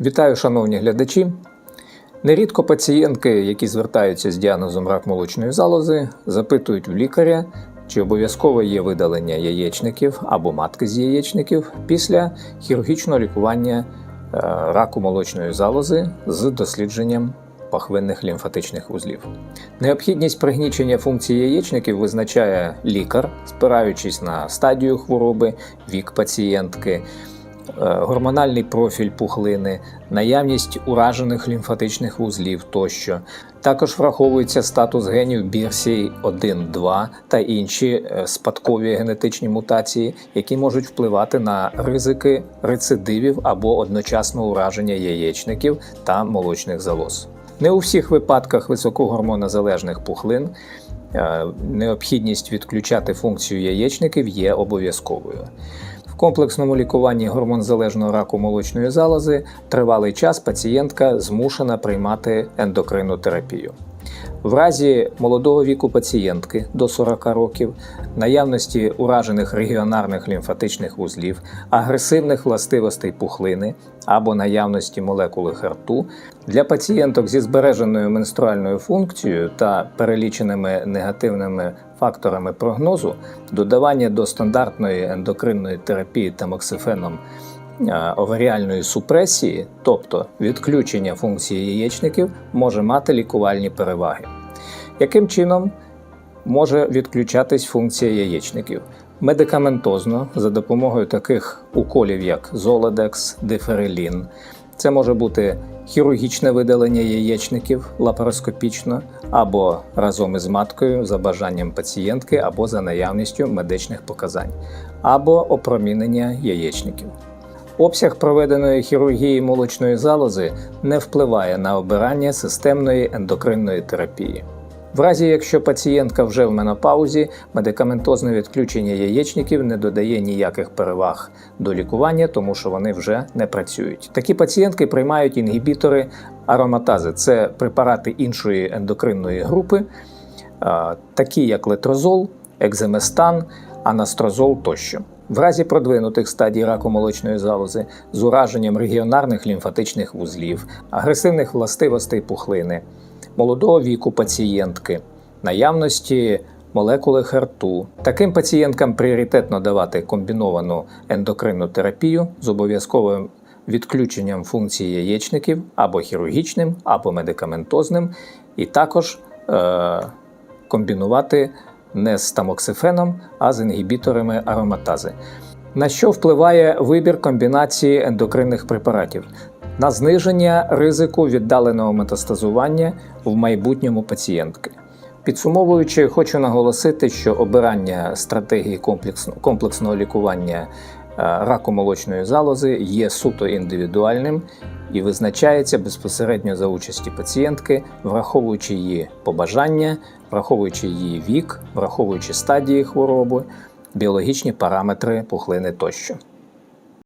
Вітаю, шановні глядачі. Нерідко пацієнтки, які звертаються з діагнозом рак молочної залози, запитують в лікаря, чи обов'язково є видалення яєчників або матки з яєчників після хірургічного лікування е, раку молочної залози з дослідженням пахвинних лімфатичних вузлів. Необхідність пригнічення функції яєчників визначає лікар, спираючись на стадію хвороби, вік пацієнтки, гормональний профіль пухлини, наявність уражених лімфатичних вузлів тощо. Також враховується статус генів BRCA1, 2 та інші е, спадкові генетичні мутації, які можуть впливати на ризики рецидивів або одночасного ураження яєчників та молочних залоз. Не у всіх випадках високогормонозалежних пухлин е, необхідність відключати функцію яєчників є обов'язковою. Комплексному лікуванні гормонзалежного раку молочної залози тривалий час пацієнтка змушена приймати ендокринну терапію. В разі молодого віку пацієнтки до 40 років, наявності уражених регіонарних лімфатичних вузлів, агресивних властивостей пухлини або наявності молекули харту для пацієнток зі збереженою менструальною функцією та переліченими негативними факторами прогнозу, додавання до стандартної ендокринної терапії тамоксифеном оваріальної супресії, тобто відключення функції яєчників, може мати лікувальні переваги. Яким чином може відключатись функція яєчників? Медикаментозно за допомогою таких уколів, як Золодекс, Диферелін. Це може бути хірургічне видалення яєчників лапароскопічно або разом із маткою за бажанням пацієнтки або за наявністю медичних показань, або опромінення яєчників. Обсяг проведеної хірургії молочної залози не впливає на обирання системної ендокринної терапії. В разі, якщо пацієнтка вже в менопаузі, медикаментозне відключення яєчників не додає ніяких переваг до лікування, тому що вони вже не працюють. Такі пацієнтки приймають інгібітори ароматази, це препарати іншої ендокринної групи, такі як летрозол, екземестан, анастрозол тощо. В разі продвинутих стадій раку молочної залози з ураженням регіонарних лімфатичних вузлів, агресивних властивостей пухлини, молодого віку пацієнтки, наявності молекули харту. Таким пацієнткам пріоритетно давати комбіновану ендокринну терапію з обов'язковим відключенням функції яєчників або хірургічним, або медикаментозним, і також е- комбінувати не з тамоксифеном, а з інгібіторами ароматази. На що впливає вибір комбінації ендокринних препаратів? На зниження ризику віддаленого метастазування в майбутньому пацієнтки. Підсумовуючи, хочу наголосити, що обирання стратегії комплексно- комплексного лікування е, раку молочної залози є суто індивідуальним і визначається безпосередньо за участі пацієнтки, враховуючи її побажання, враховуючи її вік, враховуючи стадії хвороби, біологічні параметри пухлини тощо.